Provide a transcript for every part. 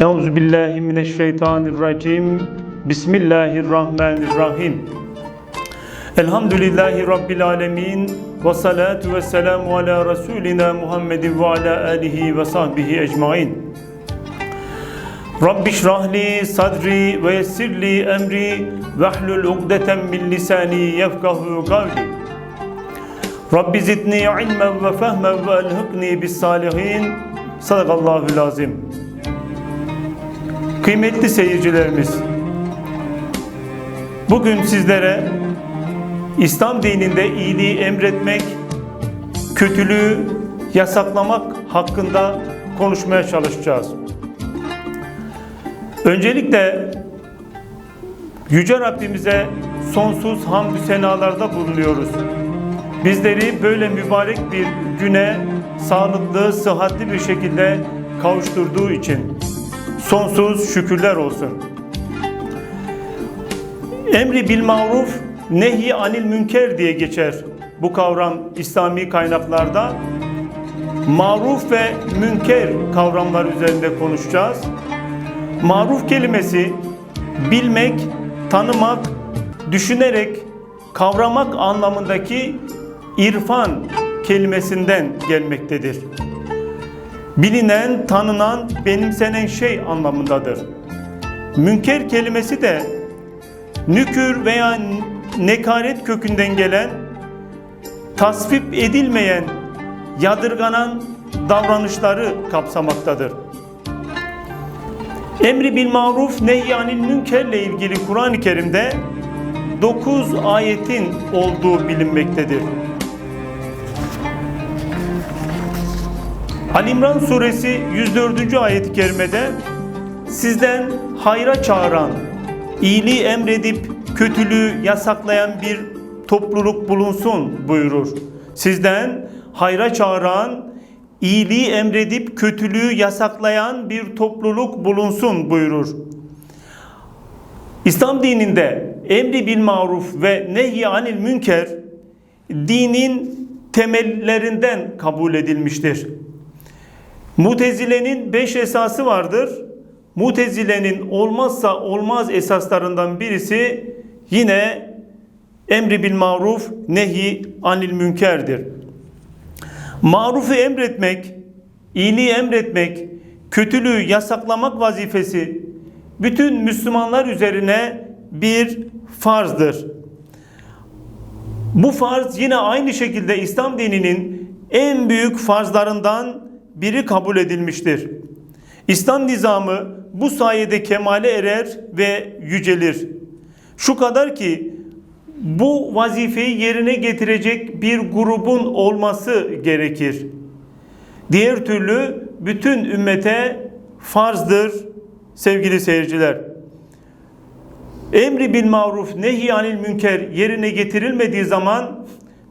Euzu billahi mineşşeytanirracim. Bismillahirrahmanirrahim. Elhamdülillahi rabbil alamin ve salatu vesselamu ala rasulina Muhammedin ve ala alihi ve sahbihi ecmaîn. Rabbi şrahli sadri ve yessirli emri ve hlul ugdeten min lisani yefkahu kavli. Rabbi zidni ilmen ve fehmen ve elhikni bis salihin. Sadakallahul azim. Kıymetli seyircilerimiz, bugün sizlere İslam dininde iyiliği emretmek, kötülüğü yasaklamak hakkında konuşmaya çalışacağız. Öncelikle Yüce Rabbimize sonsuz hamdü senalarda bulunuyoruz. Bizleri böyle mübarek bir güne sağlıklı, sıhhatli bir şekilde kavuşturduğu için sonsuz şükürler olsun. Emri bil maruf, nehi anil münker diye geçer bu kavram İslami kaynaklarda. Maruf ve münker kavramlar üzerinde konuşacağız. Maruf kelimesi bilmek, tanımak, düşünerek, kavramak anlamındaki irfan kelimesinden gelmektedir. Bilinen, tanınan, benimsenen şey anlamındadır. Münker kelimesi de nükür veya nekaret kökünden gelen, tasvip edilmeyen, yadırganan davranışları kapsamaktadır. Emri bil maruf nehyanil münkerle ilgili Kur'an-ı Kerim'de 9 ayetin olduğu bilinmektedir. Ali İmran suresi 104. ayet-i kerimede sizden hayra çağıran, iyiliği emredip kötülüğü yasaklayan bir topluluk bulunsun buyurur. Sizden hayra çağıran, iyiliği emredip kötülüğü yasaklayan bir topluluk bulunsun buyurur. İslam dininde emri bil maruf ve nehy anil münker dinin temellerinden kabul edilmiştir. Mutezile'nin beş esası vardır. Mutezile'nin olmazsa olmaz esaslarından birisi yine emri bil maruf nehi anil münkerdir. Marufu emretmek, iyiliği emretmek, kötülüğü yasaklamak vazifesi bütün Müslümanlar üzerine bir farzdır. Bu farz yine aynı şekilde İslam dininin en büyük farzlarından biri kabul edilmiştir. İslam nizamı bu sayede kemale erer ve yücelir. Şu kadar ki bu vazifeyi yerine getirecek bir grubun olması gerekir. Diğer türlü bütün ümmete farzdır sevgili seyirciler. Emri bil maruf nehy anil münker yerine getirilmediği zaman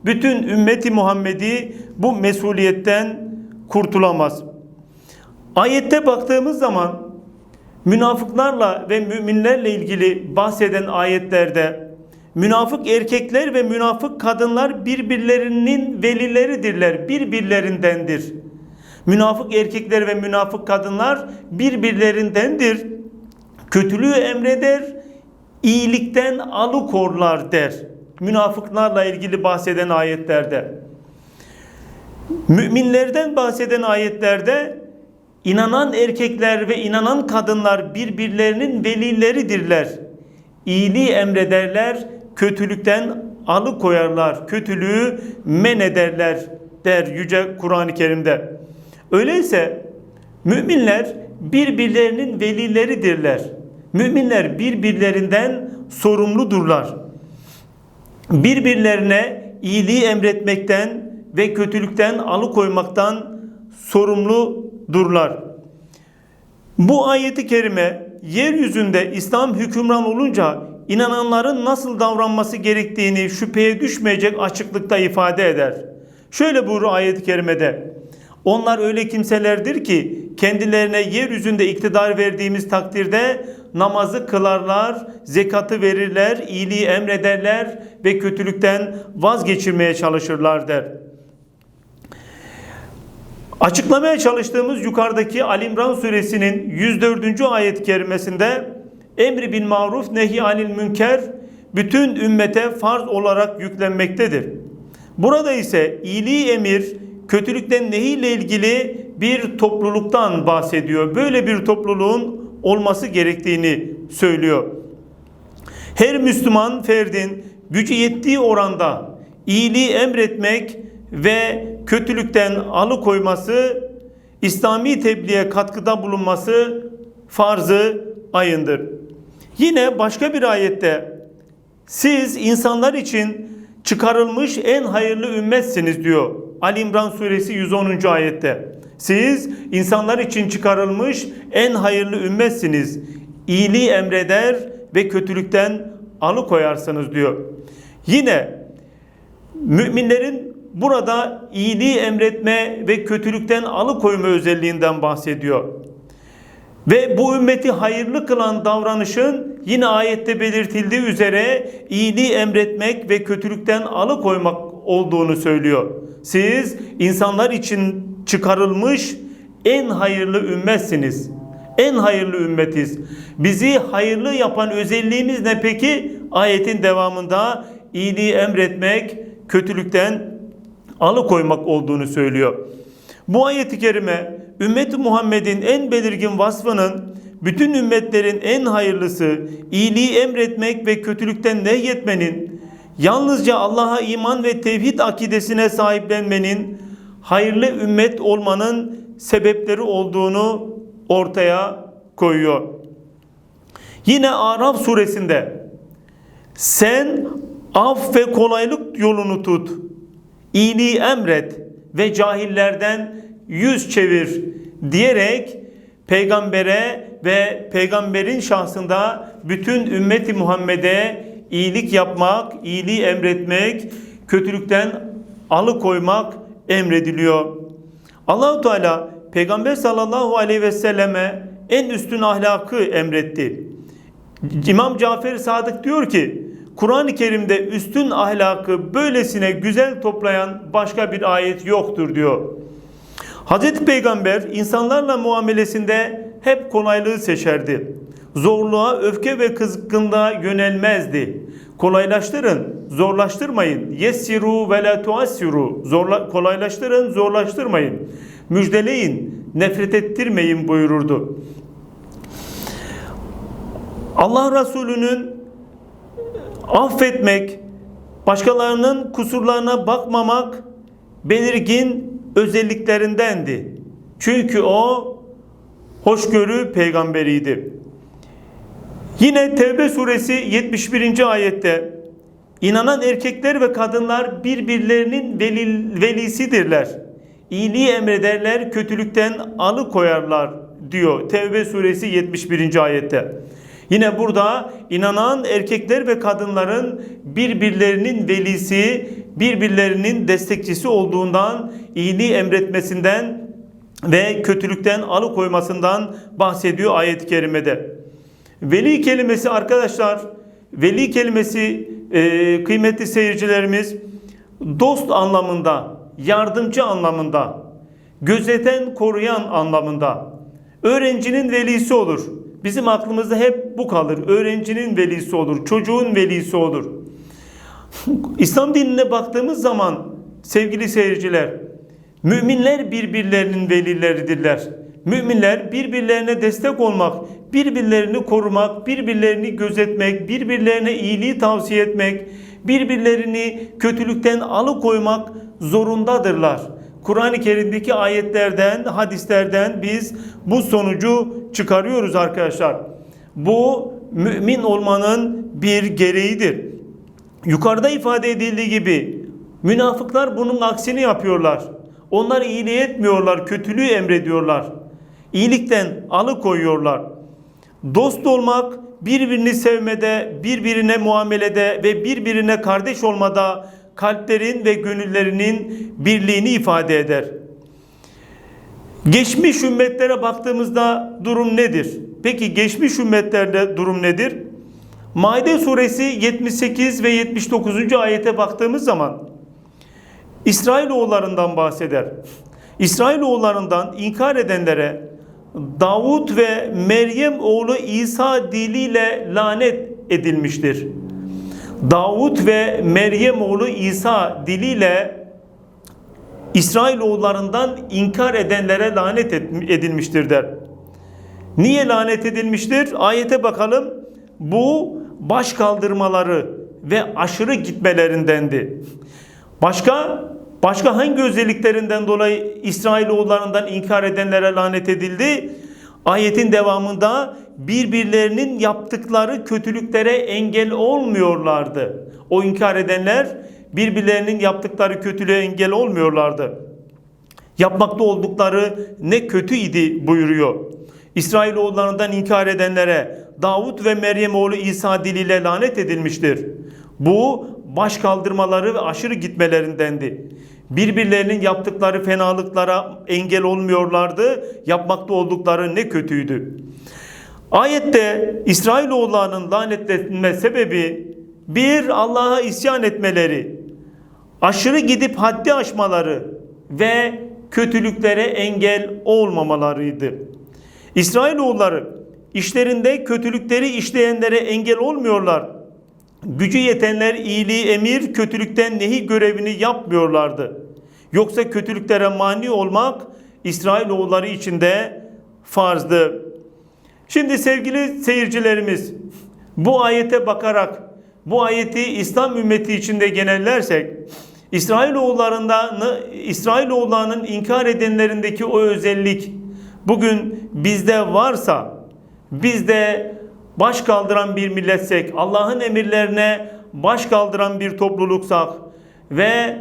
bütün ümmeti Muhammedi bu mesuliyetten kurtulamaz. Ayette baktığımız zaman münafıklarla ve müminlerle ilgili bahseden ayetlerde münafık erkekler ve münafık kadınlar birbirlerinin velileridirler, birbirlerindendir. Münafık erkekler ve münafık kadınlar birbirlerindendir. Kötülüğü emreder, iyilikten alıkorlar der. Münafıklarla ilgili bahseden ayetlerde. Müminlerden bahseden ayetlerde inanan erkekler ve inanan kadınlar birbirlerinin velileridirler. İyiliği emrederler, kötülükten alıkoyarlar, kötülüğü men ederler der Yüce Kur'an-ı Kerim'de. Öyleyse müminler birbirlerinin velileridirler. Müminler birbirlerinden sorumludurlar. Birbirlerine iyiliği emretmekten ve kötülükten alıkoymaktan sorumludurlar. Bu ayeti kerime yeryüzünde İslam hükümran olunca inananların nasıl davranması gerektiğini şüpheye düşmeyecek açıklıkta ifade eder. Şöyle buyuruyor ayet-i kerimede. Onlar öyle kimselerdir ki kendilerine yeryüzünde iktidar verdiğimiz takdirde namazı kılarlar, zekatı verirler, iyiliği emrederler ve kötülükten vazgeçirmeye çalışırlar der. Açıklamaya çalıştığımız yukarıdaki Ali İmran suresinin 104. ayet-i kerimesinde emri bil maruf nehi anil münker bütün ümmete farz olarak yüklenmektedir. Burada ise iyiliği emir, kötülükten nehi ile ilgili bir topluluktan bahsediyor. Böyle bir topluluğun olması gerektiğini söylüyor. Her Müslüman ferdin gücü yettiği oranda iyiliği emretmek ve kötülükten alıkoyması, İslami tebliğe katkıda bulunması farzı ayındır. Yine başka bir ayette siz insanlar için çıkarılmış en hayırlı ümmetsiniz diyor. Ali İmran suresi 110. ayette. Siz insanlar için çıkarılmış en hayırlı ümmetsiniz. İyiliği emreder ve kötülükten alıkoyarsınız diyor. Yine müminlerin burada iyiliği emretme ve kötülükten alıkoyma özelliğinden bahsediyor. Ve bu ümmeti hayırlı kılan davranışın yine ayette belirtildiği üzere iyiliği emretmek ve kötülükten alıkoymak olduğunu söylüyor. Siz insanlar için çıkarılmış en hayırlı ümmetsiniz. En hayırlı ümmetiz. Bizi hayırlı yapan özelliğimiz ne peki? Ayetin devamında iyiliği emretmek, kötülükten alıkoymak olduğunu söylüyor. Bu ayeti kerime ümmeti Muhammed'in en belirgin vasfının bütün ümmetlerin en hayırlısı, iyiliği emretmek ve kötülükten nehyetmenin, yalnızca Allah'a iman ve tevhid akidesine sahiplenmenin, hayırlı ümmet olmanın sebepleri olduğunu ortaya koyuyor. Yine Araf suresinde sen af ve kolaylık yolunu tut, iyiliği emret ve cahillerden yüz çevir diyerek peygambere ve peygamberin şahsında bütün ümmeti Muhammed'e iyilik yapmak, iyiliği emretmek, kötülükten alıkoymak emrediliyor. Allahu Teala Peygamber sallallahu aleyhi ve selleme en üstün ahlakı emretti. İmam Cafer Sadık diyor ki Kur'an-ı Kerim'de üstün ahlakı böylesine güzel toplayan başka bir ayet yoktur diyor. Hazreti Peygamber insanlarla muamelesinde hep kolaylığı seçerdi. Zorluğa, öfke ve kızgınlığa yönelmezdi. Kolaylaştırın, zorlaştırmayın. Yessiru ve la tuassiru. Zorla, kolaylaştırın, zorlaştırmayın. Müjdeleyin, nefret ettirmeyin buyururdu. Allah Resulü'nün affetmek, başkalarının kusurlarına bakmamak belirgin özelliklerindendi. Çünkü o hoşgörü peygamberiydi. Yine Tevbe suresi 71. ayette inanan erkekler ve kadınlar birbirlerinin veli, velisidirler. İyiliği emrederler, kötülükten alıkoyarlar diyor Tevbe suresi 71. ayette. Yine burada inanan erkekler ve kadınların birbirlerinin velisi, birbirlerinin destekçisi olduğundan, iyiliği emretmesinden ve kötülükten alıkoymasından bahsediyor ayet-i kerimede. Veli kelimesi arkadaşlar, veli kelimesi e, kıymetli seyircilerimiz dost anlamında, yardımcı anlamında, gözeten, koruyan anlamında, öğrencinin velisi olur. Bizim aklımızda hep bu kalır. Öğrencinin velisi olur, çocuğun velisi olur. İslam dinine baktığımız zaman sevgili seyirciler, müminler birbirlerinin velileridirler. Müminler birbirlerine destek olmak, birbirlerini korumak, birbirlerini gözetmek, birbirlerine iyiliği tavsiye etmek, birbirlerini kötülükten alıkoymak zorundadırlar. Kur'an-ı Kerim'deki ayetlerden, hadislerden biz bu sonucu çıkarıyoruz arkadaşlar. Bu mümin olmanın bir gereğidir. Yukarıda ifade edildiği gibi münafıklar bunun aksini yapıyorlar. Onlar iyiliği etmiyorlar, kötülüğü emrediyorlar. İyilikten alıkoyuyorlar. Dost olmak birbirini sevmede, birbirine muamelede ve birbirine kardeş olmada kalplerin ve gönüllerinin birliğini ifade eder. Geçmiş ümmetlere baktığımızda durum nedir? Peki geçmiş ümmetlerde durum nedir? Maide suresi 78 ve 79. ayete baktığımız zaman İsrailoğullarından bahseder. İsrailoğullarından inkar edenlere Davut ve Meryem oğlu İsa diliyle lanet edilmiştir. Davut ve Meryem oğlu İsa diliyle İsrailoğullarından inkar edenlere lanet edilmiştir der. Niye lanet edilmiştir? Ayete bakalım. Bu baş kaldırmaları ve aşırı gitmelerindendi. Başka başka hangi özelliklerinden dolayı İsrailoğullarından inkar edenlere lanet edildi? Ayetin devamında birbirlerinin yaptıkları kötülüklere engel olmuyorlardı. O inkar edenler birbirlerinin yaptıkları kötülüğe engel olmuyorlardı. Yapmakta oldukları ne kötü idi buyuruyor. İsrailoğullarından inkar edenlere Davut ve Meryem oğlu İsa diliyle lanet edilmiştir. Bu baş kaldırmaları ve aşırı gitmelerindendi. Birbirlerinin yaptıkları fenalıklara engel olmuyorlardı. Yapmakta oldukları ne kötüydü. Ayette İsrailoğullarının lanetlenme sebebi bir Allah'a isyan etmeleri, aşırı gidip haddi aşmaları ve kötülüklere engel olmamalarıydı. İsrailoğulları işlerinde kötülükleri işleyenlere engel olmuyorlar. Gücü yetenler iyiliği emir, kötülükten nehi görevini yapmıyorlardı. Yoksa kötülüklere mani olmak İsrailoğulları için de farzdı. Şimdi sevgili seyircilerimiz bu ayete bakarak bu ayeti İslam ümmeti içinde genellersek İsrailoğullarında İsrailoğullarının inkar edenlerindeki o özellik bugün bizde varsa biz de baş kaldıran bir milletsek, Allah'ın emirlerine baş kaldıran bir topluluksak ve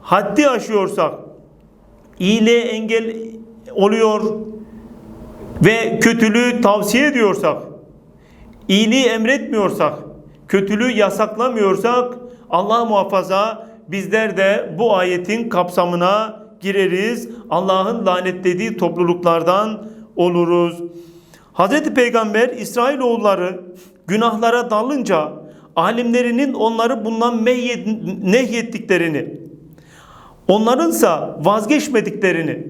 haddi aşıyorsak, iyiliğe engel oluyor ve kötülüğü tavsiye ediyorsak, iyiliği emretmiyorsak, kötülüğü yasaklamıyorsak Allah muhafaza bizler de bu ayetin kapsamına gireriz. Allah'ın lanetlediği topluluklardan oluruz. Hz. Peygamber İsrailoğulları günahlara dalınca alimlerinin onları bundan nehyettiklerini, onlarınsa vazgeçmediklerini,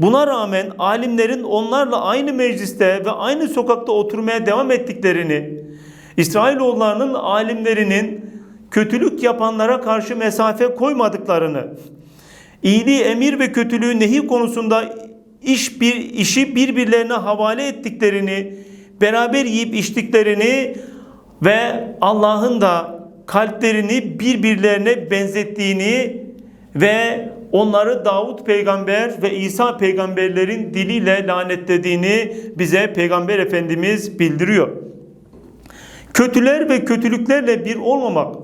buna rağmen alimlerin onlarla aynı mecliste ve aynı sokakta oturmaya devam ettiklerini, İsrailoğullarının alimlerinin kötülük yapanlara karşı mesafe koymadıklarını, iyiliği emir ve kötülüğü nehi konusunda iş bir işi birbirlerine havale ettiklerini, beraber yiyip içtiklerini ve Allah'ın da kalplerini birbirlerine benzettiğini ve onları Davut peygamber ve İsa peygamberlerin diliyle lanetlediğini bize peygamber efendimiz bildiriyor. Kötüler ve kötülüklerle bir olmamak,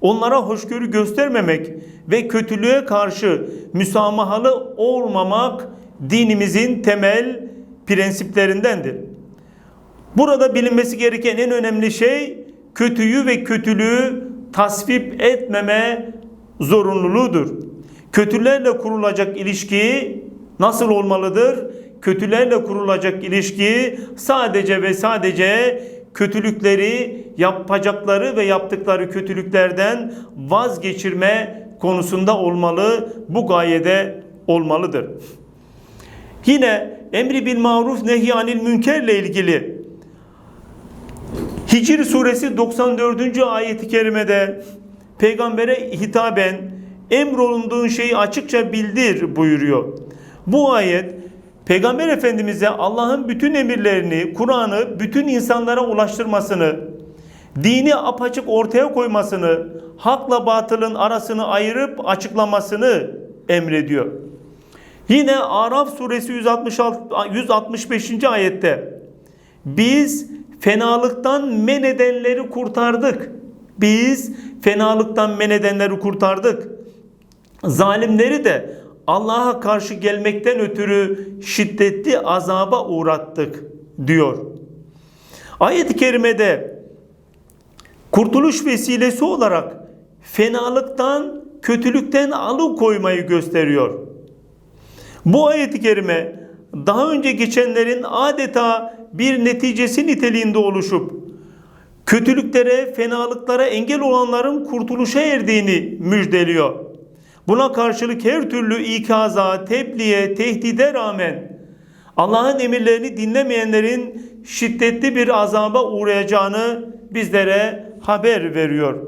onlara hoşgörü göstermemek ve kötülüğe karşı müsamahalı olmamak dinimizin temel prensiplerindendir. Burada bilinmesi gereken en önemli şey kötüyü ve kötülüğü tasvip etmeme zorunluluğudur. Kötülerle kurulacak ilişki nasıl olmalıdır? Kötülerle kurulacak ilişki sadece ve sadece kötülükleri yapacakları ve yaptıkları kötülüklerden vazgeçirme konusunda olmalı. Bu gayede olmalıdır. Yine emri bil maruf nehyanil münkerle ilgili Hicr suresi 94. ayeti kerimede peygambere hitaben emrolunduğun şeyi açıkça bildir buyuruyor. Bu ayet Peygamber Efendimiz'e Allah'ın bütün emirlerini, Kur'an'ı bütün insanlara ulaştırmasını, dini apaçık ortaya koymasını, hakla batılın arasını ayırıp açıklamasını emrediyor. Yine Araf suresi 166, 165. ayette biz fenalıktan men edenleri kurtardık. Biz fenalıktan men edenleri kurtardık. Zalimleri de Allah'a karşı gelmekten ötürü şiddetli azaba uğrattık diyor. Ayet-i kerimede kurtuluş vesilesi olarak fenalıktan, kötülükten alıkoymayı gösteriyor. Bu ayet-i kerime daha önce geçenlerin adeta bir neticesi niteliğinde oluşup kötülüklere, fenalıklara engel olanların kurtuluşa erdiğini müjdeliyor. Buna karşılık her türlü ikaza, tebliğe, tehdide rağmen Allah'ın emirlerini dinlemeyenlerin şiddetli bir azaba uğrayacağını bizlere haber veriyor.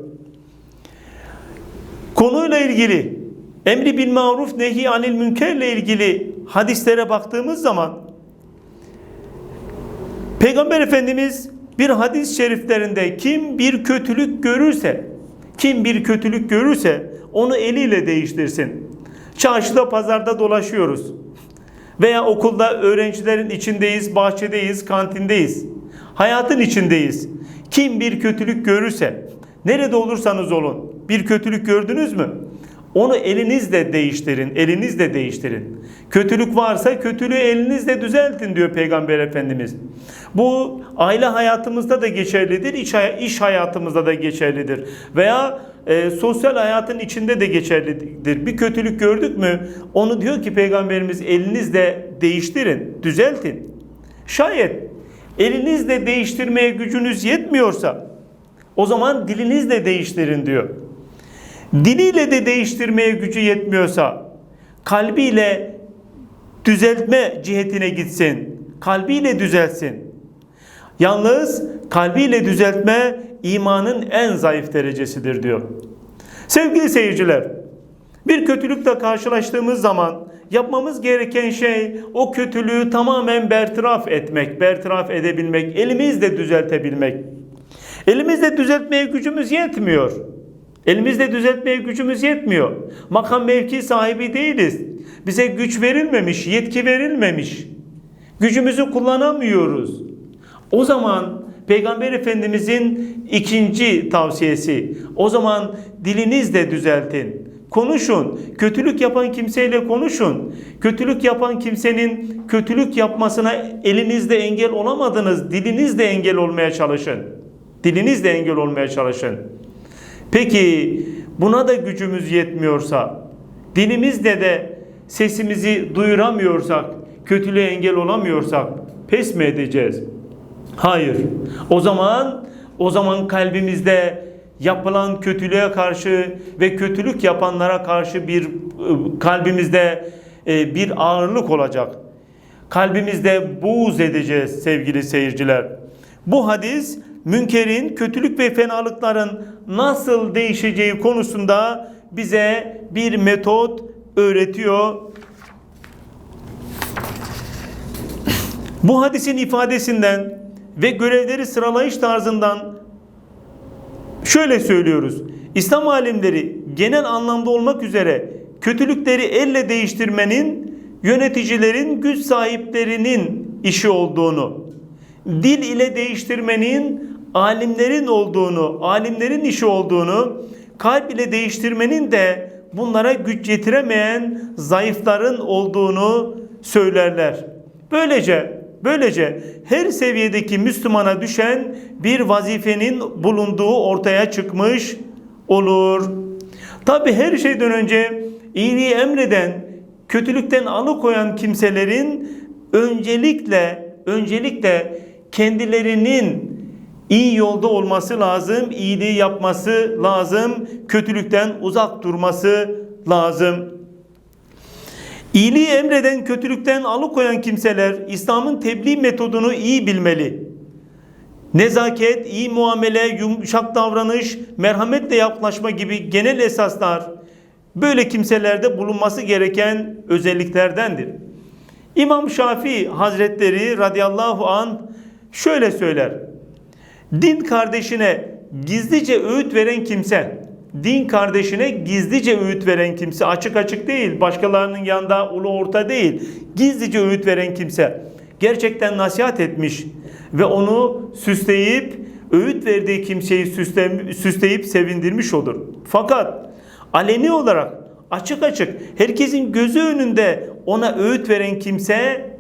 Konuyla ilgili emri bil maruf nehi anil münkerle ilgili hadislere baktığımız zaman Peygamber Efendimiz bir hadis-i şeriflerinde kim bir kötülük görürse kim bir kötülük görürse onu eliyle değiştirsin. Çarşıda pazarda dolaşıyoruz. Veya okulda öğrencilerin içindeyiz, bahçedeyiz, kantindeyiz. Hayatın içindeyiz. Kim bir kötülük görürse, nerede olursanız olun, bir kötülük gördünüz mü? Onu elinizle değiştirin, elinizle değiştirin. Kötülük varsa kötülüğü elinizle düzeltin diyor Peygamber Efendimiz. Bu aile hayatımızda da geçerlidir, iş, hay- iş hayatımızda da geçerlidir. Veya e, sosyal hayatın içinde de geçerlidir. Bir kötülük gördük mü onu diyor ki Peygamberimiz elinizle değiştirin, düzeltin. Şayet elinizle değiştirmeye gücünüz yetmiyorsa o zaman dilinizle değiştirin diyor. Diliyle de değiştirmeye gücü yetmiyorsa kalbiyle düzeltme cihetine gitsin. Kalbiyle düzelsin. Yalnız kalbiyle düzeltme imanın en zayıf derecesidir diyor. Sevgili seyirciler, bir kötülükle karşılaştığımız zaman yapmamız gereken şey o kötülüğü tamamen bertaraf etmek, bertaraf edebilmek, elimizle düzeltebilmek. Elimizle düzeltmeye gücümüz yetmiyor. Elimizle düzeltmeye gücümüz yetmiyor. Makam mevki sahibi değiliz. Bize güç verilmemiş, yetki verilmemiş. Gücümüzü kullanamıyoruz. O zaman Peygamber Efendimizin ikinci tavsiyesi. O zaman dilinizle düzeltin. Konuşun. Kötülük yapan kimseyle konuşun. Kötülük yapan kimsenin kötülük yapmasına elinizle engel olamadınız. Dilinizle engel olmaya çalışın. Dilinizle engel olmaya çalışın. Peki buna da gücümüz yetmiyorsa, dilimizle de sesimizi duyuramıyorsak, kötülüğe engel olamıyorsak pes mi edeceğiz? Hayır. O zaman o zaman kalbimizde yapılan kötülüğe karşı ve kötülük yapanlara karşı bir e, kalbimizde e, bir ağırlık olacak. Kalbimizde buğz edeceğiz sevgili seyirciler. Bu hadis münkerin, kötülük ve fenalıkların nasıl değişeceği konusunda bize bir metot öğretiyor. Bu hadisin ifadesinden ve görevleri sıralayış tarzından şöyle söylüyoruz. İslam alimleri genel anlamda olmak üzere kötülükleri elle değiştirmenin yöneticilerin güç sahiplerinin işi olduğunu, dil ile değiştirmenin alimlerin olduğunu, alimlerin işi olduğunu, kalp ile değiştirmenin de bunlara güç yetiremeyen zayıfların olduğunu söylerler. Böylece Böylece her seviyedeki Müslümana düşen bir vazifenin bulunduğu ortaya çıkmış olur. Tabi her şeyden önce iyiliği emreden, kötülükten alıkoyan kimselerin öncelikle öncelikle kendilerinin iyi yolda olması lazım, iyiliği yapması lazım, kötülükten uzak durması lazım. İyiliği emreden, kötülükten alıkoyan kimseler İslam'ın tebliğ metodunu iyi bilmeli. Nezaket, iyi muamele, yumuşak davranış, merhametle yaklaşma gibi genel esaslar böyle kimselerde bulunması gereken özelliklerdendir. İmam Şafii Hazretleri radıyallahu an şöyle söyler. Din kardeşine gizlice öğüt veren kimse, din kardeşine gizlice öğüt veren kimse, açık açık değil, başkalarının yanında ulu orta değil, gizlice öğüt veren kimse gerçekten nasihat etmiş ve onu süsleyip öğüt verdiği kimseyi süsle, süsleyip sevindirmiş olur. Fakat aleni olarak açık açık herkesin gözü önünde ona öğüt veren kimse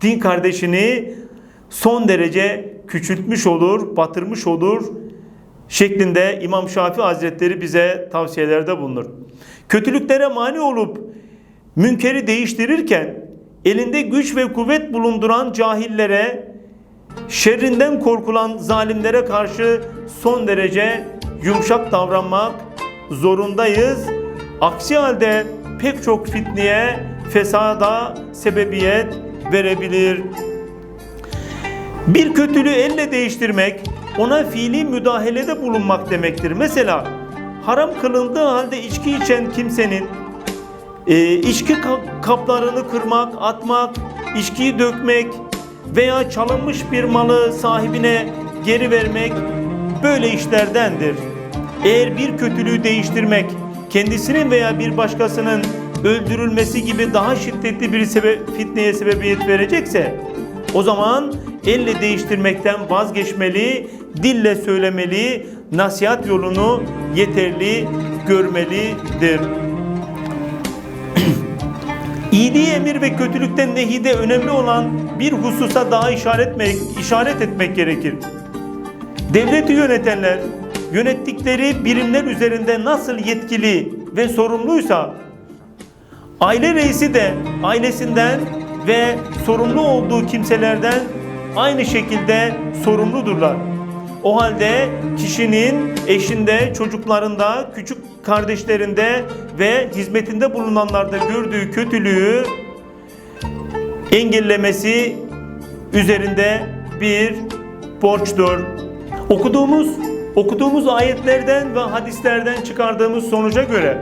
din kardeşini son derece küçültmüş olur, batırmış olur şeklinde İmam Şafii Hazretleri bize tavsiyelerde bulunur. Kötülüklere mani olup münkeri değiştirirken elinde güç ve kuvvet bulunduran cahillere, şerrinden korkulan zalimlere karşı son derece yumuşak davranmak zorundayız. Aksi halde pek çok fitneye, fesada sebebiyet verebilir. Bir kötülüğü elle değiştirmek, ona fiili müdahalede bulunmak demektir. Mesela haram kılındığı halde içki içen kimsenin e, içki ka- kaplarını kırmak, atmak, içkiyi dökmek veya çalınmış bir malı sahibine geri vermek böyle işlerdendir. Eğer bir kötülüğü değiştirmek, kendisinin veya bir başkasının öldürülmesi gibi daha şiddetli bir sebe fitneye sebebiyet verecekse, o zaman elle değiştirmekten vazgeçmeli, dille söylemeli, nasihat yolunu yeterli görmelidir. İyiliği emir ve kötülükten nehide önemli olan bir hususa daha işaret etmek, işaret etmek gerekir. Devleti yönetenler yönettikleri birimler üzerinde nasıl yetkili ve sorumluysa aile reisi de ailesinden ve sorumlu olduğu kimselerden aynı şekilde sorumludurlar. O halde kişinin eşinde, çocuklarında, küçük kardeşlerinde ve hizmetinde bulunanlarda gördüğü kötülüğü engellemesi üzerinde bir borçtur. Okuduğumuz okuduğumuz ayetlerden ve hadislerden çıkardığımız sonuca göre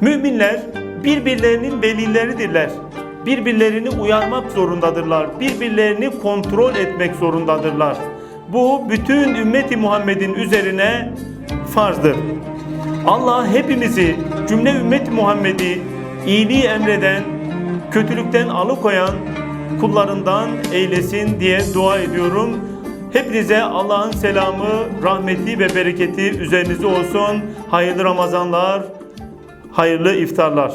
müminler birbirlerinin velileridirler. Birbirlerini uyarmak zorundadırlar. Birbirlerini kontrol etmek zorundadırlar. Bu bütün ümmeti Muhammed'in üzerine farzdır. Allah hepimizi cümle ümmet Muhammed'i iyiliği emreden, kötülükten alıkoyan kullarından eylesin diye dua ediyorum. Hepinize Allah'ın selamı, rahmeti ve bereketi üzerinize olsun. Hayırlı Ramazanlar, hayırlı iftarlar.